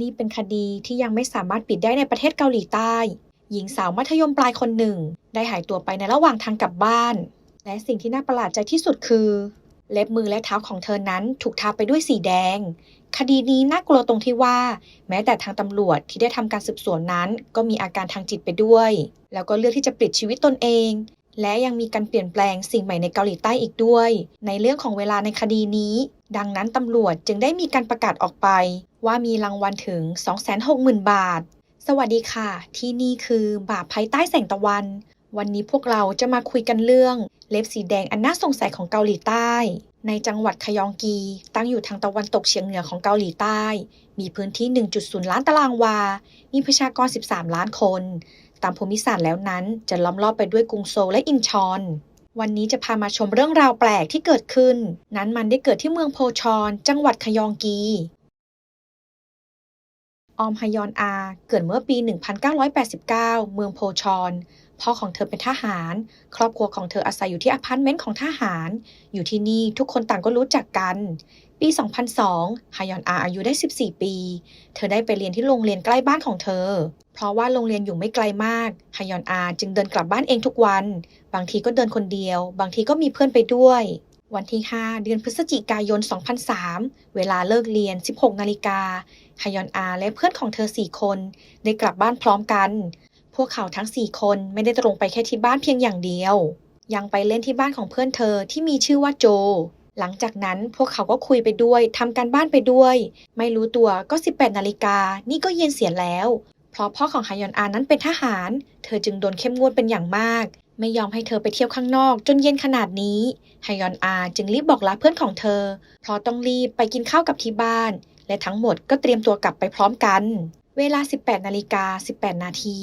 นี่เป็นคดีที่ยังไม่สามารถปิดได้ในประเทศเกาหลีใต้ หญิงสาวมัธยมปลายคนหนึ่ง ได้หายตัวไปในระหว่างทางกลับบ้าน และสิ่งที่น่าประหลาดใจที่สุดคือ เล็บมือและเท้าของเธอนั้นถูกทาไปด้วยสีแดง คดีนี้น่ากลัวตรงที่ว่า แม้แต่ทางตำรวจที่ได้ทำการสืบสวนนั้น ก็มีอาการทางจิตไปด้วย แล้วก็เลือกที่จะปลิดชีวิตตนเอง และยังมีการเปลี่ยนแปลงสิ่งใหม่ในเกาหลีใต้อีกด้วย ในเรื่องของเวลาในคดีนี้ ดังนั้นตำรวจจึงได้มีการประกาศออกไป ว่ามีรางวัลถึง 260,000 บาท สวัสดีค่ะ ที่นี่คือบาปภายใต้แสงตะวัน วันนี้พวกเราจะมาคุยกันเรื่องเล็บสีแดงอันน่าสงสัยของเกาหลีใต้ ในจังหวัดคยองกี ตั้งอยู่ทางตะวันตกเฉียงเหนือของเกาหลีใต้ มีพื้นที่ 1.0 ล้านตารางวา มีประชากร 13 ล้านคน ตามภูมิศาสตร์แล้วนั้นจะล้อมรอบไปด้วยกรุงโซลและอินชอนวันนี้จะพามาชมเรื่องราวแปลกที่เกิดขึ้น นั้นมันได้เกิดที่เมืองโพชอน จังหวัดคยองกี ออมฮยอนอา เกิดเมื่อปี 1989 เมืองโพชอน พ่อของเธอเป็นทหาร ครอบครัวของเธออาศัยอยู่ที่อพาร์ตเมนต์ของทหาร อยู่ที่นี่ทุกคนต่างก็รู้จักกัน ปี 2002 ฮยอนอาอายุได้ 14 ปี เธอได้ไปเรียนที่โรงเรียนใกล้บ้านของเธอ เพราะว่าโรงเรียนอยู่ไม่ไกลมาก ฮยอนอาจึงเดินกลับบ้านเองทุกวัน บางทีก็เดินคนเดียว บางทีก็มีเพื่อนไปด้วย วันที่ 5 เดือนพฤศจิกายน 2003 เวลาเลิกเรียน 16 นาฬิกาฮยอนอาและเพื่อนของเธอ 4 คน ได้กลับบ้านพร้อมกัน พวกเขาทั้ง 4 คนไม่ได้ตรงไปแค่ที่บ้านเพียงอย่างเดียว ยังไปเล่นที่บ้านของเพื่อนเธอที่มีชื่อว่าโจ หลังจากนั้นพวกเขาก็คุยไปด้วยทำการบ้านไปด้วย ไม่รู้ตัวก็ 18 นาฬิกา นี่ก็เย็นเสียแล้ว เพราะพ่อของฮยอนอานั้นเป็นทหาร เธอจึงโดนเข้มงวดเป็นอย่างมาก ไม่ยอมให้เธอไปเที่ยวข้างนอกจนเย็นขนาดนี้ฮยอนอาจึงรีบบอกลาเพื่อนของเธอ เพราะต้องรีบไปกินข้าวกับที่บ้าน และทั้งหมดก็เตรียมตัวกลับไปพร้อมกัน เวลา 18นาฬิกา18 นาที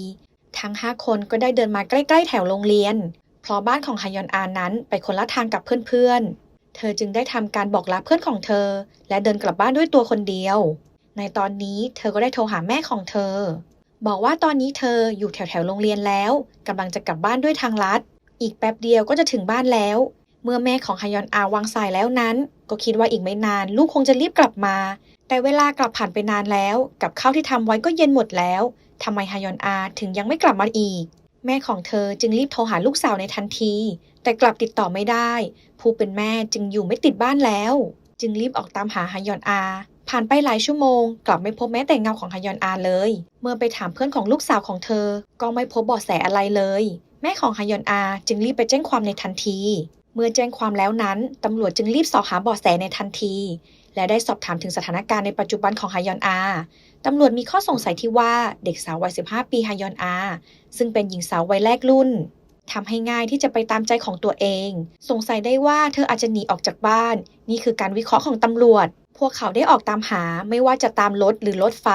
ทั้ง 5 คนก็ได้เดินมาใกล้ๆแถวโรงเรียน เพราะบ้านของฮยอนอานั้นไปคนละทางกับเพื่อนๆ เธอจึงได้ทำการบอกลาเพื่อนของเธอ และเดินกลับบ้านด้วยตัวคนเดียว ในตอนนี้เธอก็ได้โทรหาแม่ของเธอ บอกว่าตอนนี้เธออยู่แถวๆโรงเรียนแล้วกำลังจะกลับบ้านด้วยทางลัด อีกแป๊บเดียวก็จะถึงบ้านแล้ว เมื่อแม่ของฮยอนอาวางสายแล้วนั้น ก็คิดว่าอีกไม่นานลูกคงจะรีบกลับมา แต่เวลากลับผ่านไปนานแล้ว กับข้าวที่ทำไว้ก็เย็นหมดแล้วทำไมฮยอนอาถึงยังไม่กลับมาอีก แม่ของเธอจึงรีบโทรหาลูกสาวในทันที แต่กลับติดต่อไม่ได้ ผู้เป็นแม่จึงอยู่ไม่ติดบ้านแล้ว จึงรีบออกตามหาฮยอนอา ผ่านไปหลายชั่วโมง กลับไม่พบแม้แต่เงาของฮยอนอาเลย เมื่อไปถามเพื่อนของลูกสาวของเธอ ก็ไม่พบเบาะแสอะไรเลย แม่ของฮยอนอาจึงรีบไปแจ้งความในทันที เมื่อแจ้งความแล้วนั้นตำรวจจึงรีบสอบหาเบาะแสในทันที และได้สอบถามถึงสถานการณ์ในปัจจุบันของฮยอนอาตำรวจมีข้อสงสัยที่ว่าเด็กสาววัย 15 ปีฮยอนอา ซึ่งเป็นหญิงสาววัยแรกรุ่นทำให้ง่ายที่จะไปตามใจของตัวเอง สงสัยได้ว่าเธออาจจะหนีออกจากบ้าน นี่คือการวิเคราะห์ของตำรวจ วกเขาได้ออกตามหาไม่ว่าจะตามรถหรือรถไฟ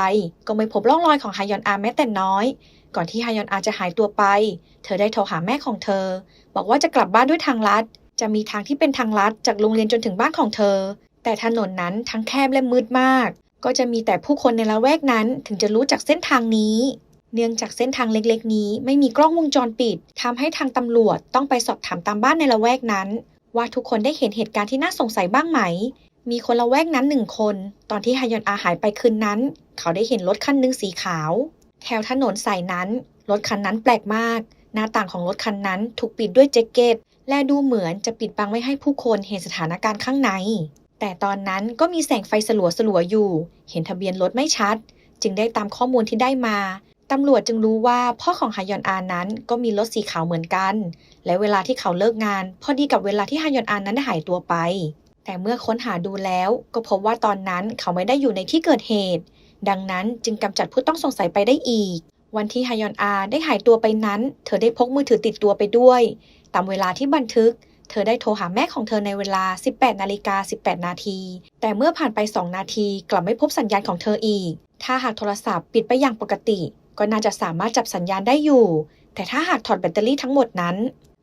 ก็ไม่พบร่องรอยของฮยอนอาแม้แต่น้อย ก่อนที่ฮยอนอาจะหายตัวไป เธอได้โทรหาแม่ของเธอ บอกว่าจะกลับบ้านด้วยทางลัด จะมีทางที่เป็นทางลัดจากโรงเรียนจนถึงบ้านของเธอ แต่ถนนนั้นทั้งแคบและมืดมาก ก็จะมีแต่ผู้คนในละแวกนั้นถึงจะรู้จักเส้นทางนี้เนื่องจากเส้นทางเล็กๆ นี้ไม่มีกล้องวงจรปิดทำให้ทางตำรวจต้องไปสอบถามตามบ้านในละแวกนั้น ว่าทุกคนได้เห็นเหตุการณ์ที่น่าสงสัยบ้างไหมมีคนละแวกนั้นหนึ่งคน ตอนที่ฮยอนอาหายไปคืนนั้น เขาได้เห็นรถคันหนึ่งสีขาว แถวถนนสายนั้น รถคันนั้นแปลกมาก หน้าต่างของรถคันนั้นถูกปิดด้วยแจ็คเก็ต และดูเหมือนจะปิดบังไม่ให้ผู้คนเห็นสถานการณ์ข้างใน แต่ตอนนั้นก็มีแสงไฟสลัวสลัวอยู่ เห็นทะเบียนรถไม่ชัด จึงได้ตามข้อมูลที่ได้มา ตำรวจจึงรู้ว่าพ่อของฮยอนอานั้นก็มีรถสีขาวเหมือนกัน และเวลาที่เขาเลิกงาน พอดีกับเวลาที่ฮยอนอานั้นได้หายตัวไป แต่เมื่อค้นหาดูแล้วก็พบว่าตอนนั้นเขาไม่ได้อยู่ในที่เกิดเหตุ ดังนั้นจึงกำจัดผู้ต้องสงสัยไปได้อีก วันที่ฮยอนอาได้หายตัวไปนั้น เธอได้พกมือถือติดตัวไปด้วย ตามเวลาที่บันทึก เธอได้โทรหาแม่ของเธอในเวลา 18 นาฬิกา 18 นาที แต่เมื่อผ่านไป 2 นาทีกลับไม่พบสัญญาณของเธออีก ถ้าหากโทรศัพท์ปิดไปอย่างปกติ ก็น่าจะสามารถจับสัญญาณได้อยู่ แต่ถ้าหากถอดแบตเตอรี่ทั้งหมดนั้น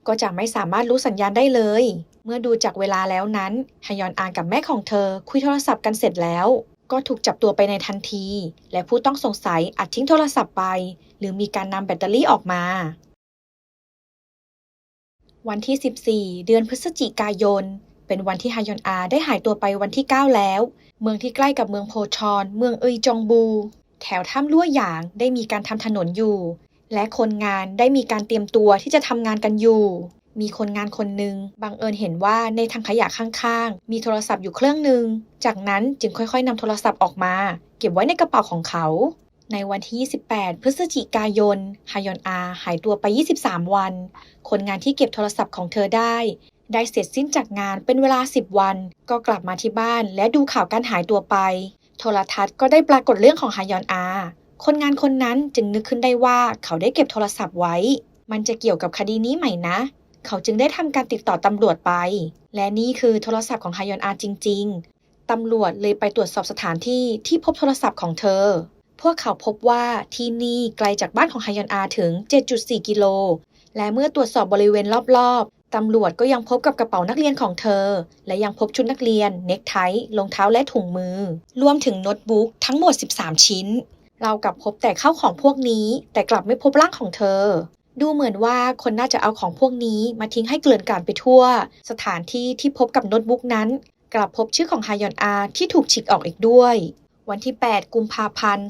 ก็จะไม่สามารถรู้สัญญาณได้เลย เมื่อดูจากเวลาแล้วนั้นฮยอนอานกับแม่ของเธอ คุยโทรศัพท์กันเสร็จแล้ว ก็ถูกจับตัวไปในทันที และผู้ต้องสงสัยอาจทิ้งโทรศัพท์ไป หรือมีการนำแบตเตอรี่ออกมา วันที่ 14 เดือนพฤศจิกายน เป็นวันที่ฮยอนอาได้หายตัวไปวันที่ 9 แล้ว เมืองที่ใกล้กับเมืองโพชอน เมืองเอยจองบู แถวถ้ำลั่วหยางได้มีการทำถนนอยู่ และคนงานได้มีการเตรียมตัวที่จะทำงานกันอยู่ มีคนงานคนหนึ่งบังเอิญเห็นว่าในถังขยะข้างๆ มีโทรศัพท์อยู่เครื่องหนึ่ง จากนั้นจึงค่อยๆนำโทรศัพท์ออกมา เก็บไว้ในกระเป๋าของเขา ในวันที่ 28 พฤศจิกายน ฮายอนอา หายตัวไป 23 วัน คนงานที่เก็บโทรศัพท์ของเธอได้ได้เสร็จสิ้นจากงานเป็นเวลา 10 วัน ก็กลับมาที่บ้านและดูข่าวการหายตัวไป โทรทัศน์ก็ได้ปรากฏเรื่องของฮายอนอา คนงานคนนั้นจึงนึกขึ้นได้ว่าเขาได้เก็บโทรศัพท์ไว้ มันจะเกี่ยวกับคดีนี้ไหมนะ เขาจึงได้ทำการติดต่อตำรวจไป และนี่คือโทรศัพท์ของฮายอนอาจริง ๆ ตำรวจเลยไปตรวจสอบสถานที่ที่พบโทรศัพท์ของเธอ พวกเขาพบว่าที่นี่ไกลจากบ้านของฮายอนอาถึง 7.4 กิโล และเมื่อตรวจสอบบริเวณรอบๆ ตำรวจก็ยังพบกับกระเป๋านักเรียนของเธอ และยังพบชุดนักเรียน เน็กไทรองเท้าและถุงมือ รวมถึงโน้ตบุ๊กทั้งหมด 13 ชิ้น เรากลับพบแต่ข้าวของพวกนี้ แต่กลับไม่พบร่างของเธอ ดูเหมือนว่าคนน่าจะเอาของพวกนี้มาทิ้งให้เกลื่อนกลาดไปทั่ว สถานที่ที่พบกับโน้ตบุ๊กนั้น กลับพบชื่อของฮายอนอาที่ถูกฉีกออกอีกด้วย วันที่ 8 กุมภาพันธ์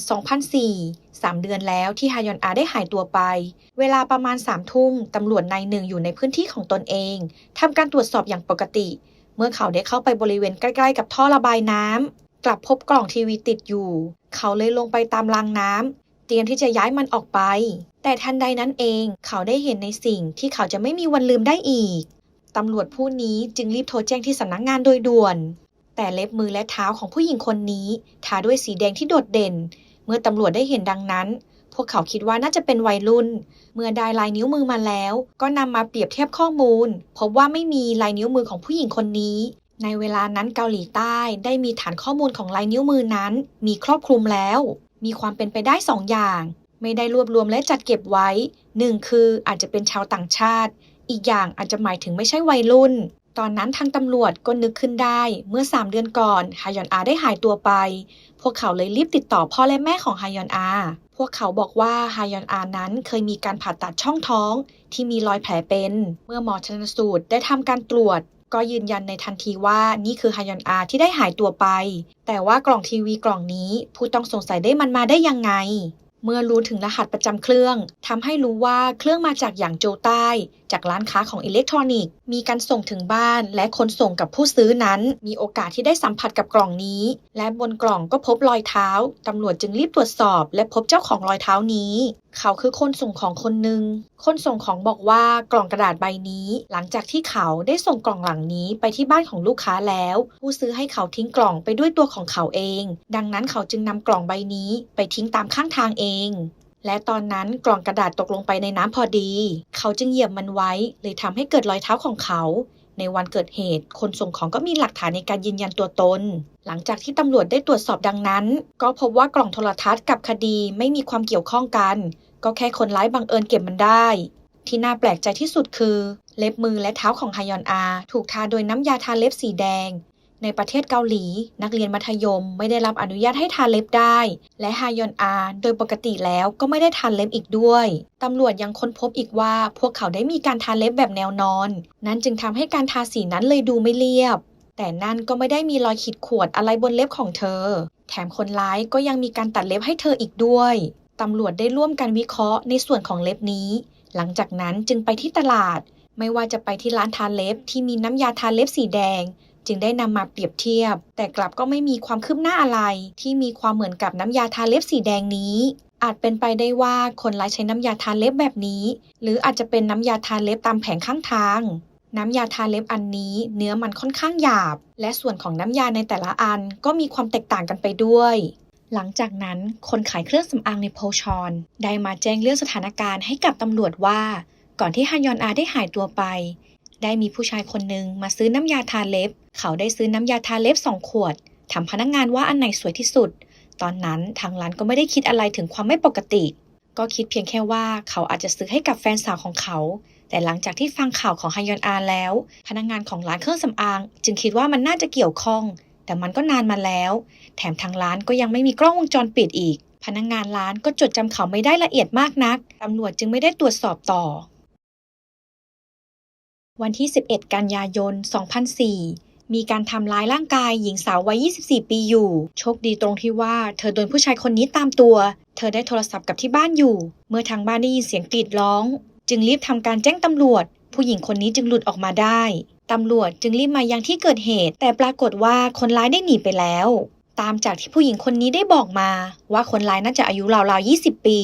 2004 3 เดือนแล้วที่ฮายอนอาได้หายตัวไป เวลาประมาณ3ทุ่มตำรวจนายหนึ่งอยู่ในพื้นที่ของตนเองทำการตรวจสอบอย่างปกติ เมื่อเขาได้เข้าไปบริเวณใกล้ ๆ กับท่อระบายน้ำ กลับพบกล่องทีวีติดอยู่ เขาเลยลงไปตามรางน้ำเตรียมที่จะย้ายมันออกไป แต่ทันใดนั้นเองเขาได้เห็นในสิ่งที่เขาจะไม่มีวันลืมได้อีกตำรวจผู้นี้จึงรีบโทรแจ้งที่สำนักงงานโดยด่วน แต่เล็บมือและเท้าของผู้หญิงคนนี้ ทาด้วยสีแดงที่โดดเด่น เมื่อตำรวจได้เห็นดังนั้น พวกเขาคิดว่าน่าจะเป็นวัยรุ่น เมื่อได้ลายนิ้วมือมาแล้ว ก็นำมาเปรียบเทียบข้อมูล พบว่าไม่มีลายนิ้วมือของผู้หญิงคนนี้ ในเวลานั้นเกาหลีใต้ได้มีฐานข้อมูลของลายนิ้วมือนั้น มีครอบคลุมแล้ว มีความเป็นไปได้สองอย่าง ไม่ได้รวบรวมและจัดเก็บไว้หนึ่งคืออาจจะเป็นชาวต่างชาติ อีกอย่างอาจจะหมายถึงไม่ใช่วัยรุ่น ตอนนั้นทางตำรวจก็นึกขึ้นได้ เมื่อ 3 เดือนก่อนฮายอนอาได้หายตัวไป พวกเขาเลยรีบติดต่อพ่อและแม่ของฮายอนอา พวกเขาบอกว่าฮายอนอานั้นเคยมีการผ่าตัดช่องท้องที่มีรอยแผลเป็น เมื่อหมอชันสูตรได้ทำการตรวจ ก็ยืนยันในทันทีว่านี่คือฮายอนอาที่ได้หายตัวไป แต่ว่ากล่องทีวีกล่องนี้ผู้ต้องสงสัยได้มันมาได้ยังไง เมื่อรู้ถึงรหัสประจำเครื่องทำให้รู้ว่าเครื่องมาจากอย่างโจใต้จากร้านค้าของอิเล็กทรอนิกส์ มีการส่งถึงบ้าน และคนส่งกับผู้ซื้อนั้น มีโอกาสที่ได้สัมผัสกับกล่องนี้ และบนกล่องก็พบรอยเท้า ตำรวจจึงรีบตรวจสอบ และพบเจ้าของรอยเท้านี้ เขาคือคนส่งของคนหนึ่ง คนส่งของบอกว่ากล่องกระดาษใบนี้ หลังจากที่เขาได้ส่งกล่องหลังนี้ไปที่บ้านของลูกค้าแล้ว ผู้ซื้อให้เขาทิ้งกล่องไปด้วยตัวของเขาเอง ดังนั้นเขาจึงนำกล่องใบนี้ไปทิ้งตามข้างทางเอง และตอนนั้นกล่องกระดาษตกลงไปในน้ำพอดี เขาจึงเหยียบมันไว้ เลยทำให้เกิดรอยเท้าของเขา ในวันเกิดเหตุ คนส่งของก็มีหลักฐานในการยืนยันตัวตน หลังจากที่ตำรวจได้ตรวจสอบดังนั้น ก็พบว่ากล่องโทรทัศน์กับคดีไม่มีความเกี่ยวข้องกัน ก็แค่คนร้ายบังเอิญเก็บมันได้ ที่น่าแปลกใจที่สุดคือ เล็บมือและเท้าของฮายอนอา ถูกทาโดยน้ำยาทาเล็บสีแดง ในประเทศเกาหลี นักเรียนมัธยมไม่ได้รับอนุญาตให้ทาเล็บได้ และฮายอนอาโดยปกติแล้วก็ไม่ได้ทาเล็บอีกด้วย ตำรวจยังค้นพบอีกว่าพวกเขาได้มีการทาเล็บแบบแนวนอน นั้นจึงทำให้การทาสีนั้นเลยดูไม่เรียบ แต่นั่นก็ไม่ได้มีรอยขีดข่วนอะไรบนเล็บของเธอ แถมคนร้ายก็ยังมีการตัดเล็บให้เธออีกด้วย ตำรวจได้ร่วมกันวิเคราะห์ในส่วนของเล็บนี้ หลังจากนั้นจึงไปที่ตลาด ไม่ว่าจะไปที่ร้านทาเล็บที่มีน้ำยาทาเล็บสีแดง จึงได้นำมาเปรียบเทียบ แต่กลับก็ไม่มีความคืบหน้าอะไร ที่มีความเหมือนกับน้ำยาทาเล็บสีแดงนี้ อาจเป็นไปได้ว่าคนร้ายใช้น้ำยาทาเล็บแบบนี้ หรืออาจจะเป็นน้ำยาทาเล็บตามแผงข้างทาง น้ำยาทาเล็บอันนี้ เนื้อมันค่อนข้างหยาบ และส่วนของน้ำยาในแต่ละอันก็มีความแตกต่างกันไปด้วยหลังจากนั้นคนขายเครื่องสำอางในโพชอน ได้มาแจ้งเรื่องสถานการณ์ให้กับตำรวจว่า ก่อนที่ฮายอนอาได้หายตัวไป ได้มีผู้ชายคนหนึ่งมาซื้อน้ำยาทาเล็บ เขาได้ซื้อน้ำยาทาเล็บสองขวด ถามพนักงงานว่าอันไหนสวยที่สุด ตอนนั้นทางร้านก็ไม่ได้คิดอะไรถึงความไม่ปกติ ก็คิดเพียงแค่ว่าเขาอาจจะซื้อให้กับแฟนสาวของเขา แต่หลังจากที่ฟังข่าวของฮยอนอาแล้ว พนักงงานของร้านเครื่องสำอาง จึงคิดว่ามันน่าจะเกี่ยวข้อง แต่มันก็นานมาแล้ว แถมทางร้านก็ยังไม่มีกล้องวงจรปิดอีก พนักงงานร้านก็จดจำเขาไม่ได้ละเอียดมากนักตำรวจจึงไม่ได้ตรวจสอบต่อ วันที่ 11 กันยายน 2004 มีการทำร้ายร่างกายหญิงสาววัย 24 ปีอยู่ โชคดีตรงที่ว่าเธอโดนผู้ชายคนนี้ตามตัว เธอได้โทรศัพท์กับที่บ้านอยู่ เมื่อทางบ้านได้ยินเสียงกรีดร้อง จึงรีบทำการแจ้งตำรวจ ผู้หญิงคนนี้จึงหลุดออกมาได้ ตำรวจจึงรีบมายังที่เกิดเหตุ แต่ปรากฏว่าคนร้ายได้หนีไปแล้ว ตามจากที่ผู้หญิงคนนี้ได้บอกมา ว่าคนร้ายน่าจะอายุราวๆ 20 ปี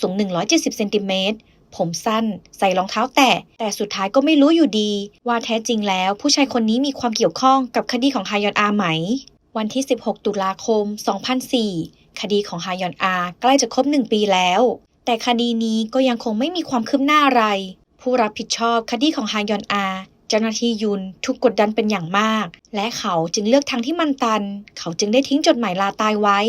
สูง 170 เซนติเมตร ผมสั้น ใส่รองเท้าแตะ แต่สุดท้ายก็ไม่รู้อยู่ดี ว่าแท้จริงแล้วผู้ชายคนนี้มีความเกี่ยวข้องกับคดีของฮายอนอาไหม วันที่ 16 ตุลาคม 2004 คดีของฮายอนอาใกล้จะครบ 1 ปีแล้ว แต่คดีนี้ก็ยังคงไม่มีความคืบหน้าอะไร ผู้รับผิดชอบคดีของฮายอนอาเจ้าหน้าที่ยุนถูกกดดันเป็นอย่างมาก และเขาจึงเลือกทางที่มันตัน เขาจึงได้ทิ้งจดหมายลาตายไว้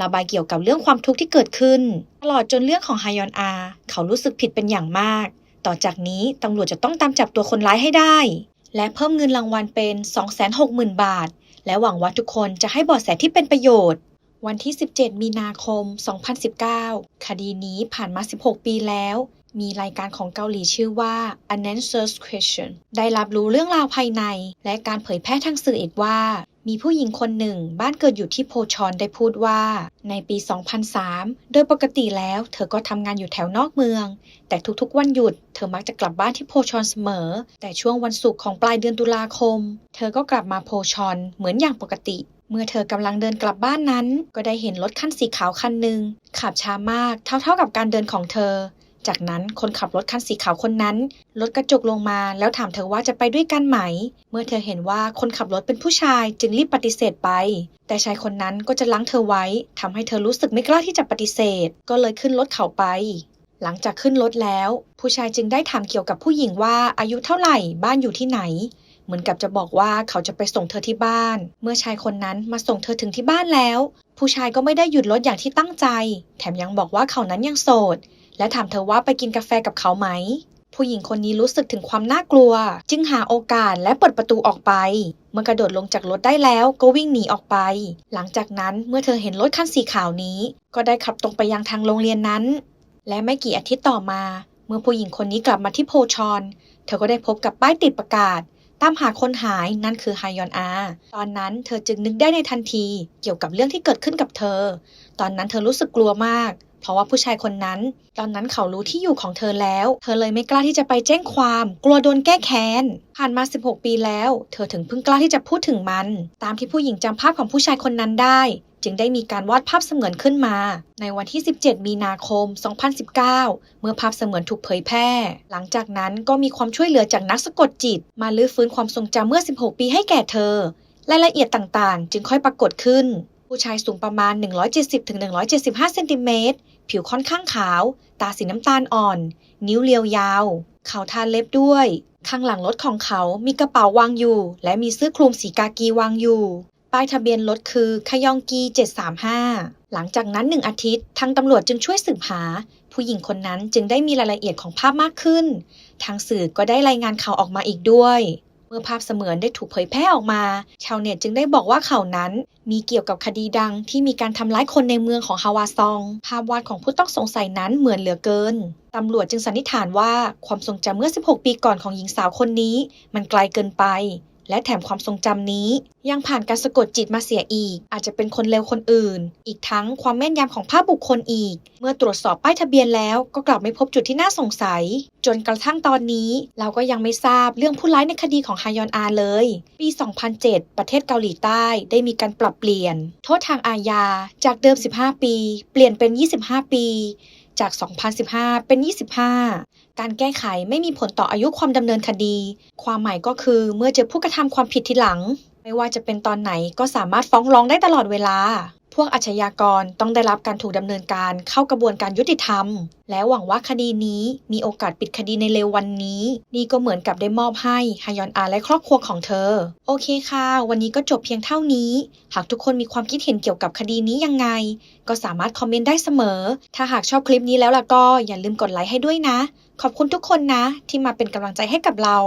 ระบายเกี่ยวกับเรื่องความทุกข์ที่เกิดขึ้น ตลอดจนเรื่องของฮายอนอา เขารู้สึกผิดเป็นอย่างมาก ต่อจากนี้ตำรวจจะต้องตามจับตัวคนร้ายให้ได้ และเพิ่มเงินรางวัลเป็น 260,000 บาท และหวังว่าทุกคนจะให้บอดแสที่เป็นประโยชน์ วันที่ 17 มีนาคม 2019 คดีนี้ผ่านมา 16 ปีแล้ว มีรายการของเกาหลีชื่อว่า Unanswered Question ได้รับรู้เรื่องราวภายใน และการเผยแพร่ทางสื่ออีกว่า มีผู้หญิงคนหนึ่งบ้านเกิดอยู่ที่โพชอนได้พูดว่า ในปี 2003 โดยปกติแล้วเธอก็ทำงานอยู่แถวนอกเมือง แต่ทุกๆวันหยุดเธอมักจะกลับบ้านที่โพชอนเสมอ แต่ช่วงวันศุกร์ของปลายเดือนตุลาคม เธอก็กลับมาโพชอนเหมือนอย่างปกติเมื่อเธอกำลังเดินกลับบ้านนั้น ก็ได้เห็นรถคันสีขาวคันหนึ่งขับช้ามากเท่าๆกับการเดินของเธอ จากนั้นคนขับรถคันสีขาวคนนั้นลดกระจกลงมา แล้วถามเธอว่าจะไปด้วยกันไหม เมื่อเธอเห็นว่าคนขับรถเป็นผู้ชายจึงรีบปฏิเสธไป แต่ชายคนนั้นก็จะล้างเธอไว้ทำให้เธอรู้สึกไม่กล้าที่จะปฏิเสธ ก็เลยขึ้นรถเขาไป หลังจากขึ้นรถแล้ว ผู้ชายจึงได้ถามเกี่ยวกับผู้หญิงว่าอายุเท่าไหร่บ้านอยู่ที่ไหนเหมือนกับจะบอกว่าเขาจะไปส่งเธอที่บ้าน เมื่อชายคนนั้นมาส่งเธอถึงที่บ้านแล้ว ผู้ชายก็ไม่ได้หยุดรถอย่างที่ตั้งใจ แถมยังบอกว่าเขานั้นยังโสด และถามเธอว่าไปกินกาแฟกับเขาไหม ผู้หญิงคนนี้รู้สึกถึงความน่ากลัว จึงหาโอกาสและเปิดประตูออกไป เมื่อกระโดดลงจากรถได้แล้วก็วิ่งหนีออกไป หลังจากนั้นเมื่อเธอเห็นรถคันสีขาวนี้ ก็ได้ขับตรงไปยังทางโรงเรียนนั้น และไม่กี่อาทิตย์ต่อมา เมื่อผู้หญิงคนนี้กลับมาที่โพชอน เธอก็ได้พบกับป้ายติดประกาศตามหาคนหายนั่นคือฮายอนอา ตอนนั้นเธอจึงนึกได้ในทันทีเกี่ยวกับเรื่องที่เกิดขึ้นกับเธอ ตอนนั้นเธอรู้สึกกลัวมาก เพราะว่าผู้ชายคนนั้น ตอนนั้นเขารู้ที่อยู่ของเธอแล้ว เธอเลยไม่กล้าที่จะไปแจ้งความ กลัวโดนแก้แค้น ผ่านมา 16 ปีแล้ว เธอถึงเพิ่งกล้าที่จะพูดถึงมัน ตามที่ผู้หญิงจำภาพของผู้ชายคนนั้นได้จึงได้มีการวาดภาพเสมือนขึ้นมา ในวันที่ 17 มีนาคม 2019 เมื่อภาพเสมือนถูกเผยแพร่ หลังจากนั้นก็มีความช่วยเหลือจากนักสะกดจิต มาลื้อฟื้นความทรงจำเมื่อ 16 ปีให้แก่เธอ รายละเอียดต่างๆ จึงค่อยปรากฏขึ้น ผู้ชายสูงประมาณ 170-175 เซนติเมตร ผิวค่อนข้างขาว ตาสีน้ำตาลอ่อน นิ้วเรียวยาว เขาทาเล็บด้วย ข้างหลังรถของเขามีกระเป๋าวางอยู่ และมีเสื้อคลุมสีกากีวางอยู่ ป้ายทะเบียนรถคือคยองกี 735 หลังจากนั้นหนึ่งอาทิตย์ ทางตำรวจจึงช่วยสืบหา ผู้หญิงคนนั้นจึงได้มีรายละเอียดของภาพมากขึ้น ทางสื่อก็ได้รายงานข่าวออกมาอีกด้วย เมื่อภาพเสมือนได้ถูกเผยแพร่ออกมา ชาวเน็ตจึงได้บอกว่าเขานั้น มีเกี่ยวกับคดีดังที่มีการทำร้ายคนในเมืองของฮาวาซอง ภาพวาดของผู้ต้องสงสัยนั้นเหมือนเหลือเกิน ตำรวจจึงสันนิษฐานว่าความทรงจำเมื่อ 16 ปีก่อนของหญิงสาวคนนี้ มันไกลเกินไป และแถมความทรงจำนี้ ยังผ่านการสะกดจิตมาเสียอีก อาจจะเป็นคนเลวคนอื่น อีกทั้งความแม่นยำของภาพบุคคลอีก เมื่อตรวจสอบป้ายทะเบียนแล้วก็กลับไม่พบจุดที่น่าสงสัย จนกระทั่งตอนนี้ เราก็ยังไม่ทราบเรื่องผู้ร้ายในคดีของฮายอนอาเลย ปี 2007 ประเทศเกาหลีใต้ได้มีการปรับเปลี่ยน โทษทางอาญาจากเดิม 15 ปี เปลี่ยนเป็น 25 ปีจาก 2015 เป็น 25 การแก้ไขไม่มีผลต่ออายุความดำเนินคดี ความหมายก็คือเมื่อเจอผู้กระทำความผิดทีหลัง ไม่ว่าจะเป็นตอนไหนก็สามารถฟ้องร้องได้ตลอดเวลา พวกอาชญากรต้องได้รับการถูกดำเนินการเข้ากระบวนการยุติธรรม และหวังว่าคดีนี้มีโอกาสปิดคดีในเร็ววันนี้ นี่ก็เหมือนกับได้มอบให้ฮยอนอาและครอบครัวของเธอ โอเคค่ะ วันนี้ก็จบเพียงเท่านี้ หากทุกคนมีความคิดเห็นเกี่ยวกับคดีนี้ยังไง ก็สามารถคอมเมนต์ได้เสมอ ถ้าหากชอบคลิปนี้แล้วล่ะก็อย่าลืมกดไลค์ให้ด้วยนะ ขอบคุณทุกคนนะ ที่มาเป็นกำลังใจให้กับเรา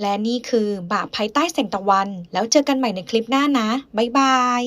และนี่คือบาปภายใต้แสงตะวัน แล้วเจอกันใหม่ในคลิปหน้านะบ๊ายบาย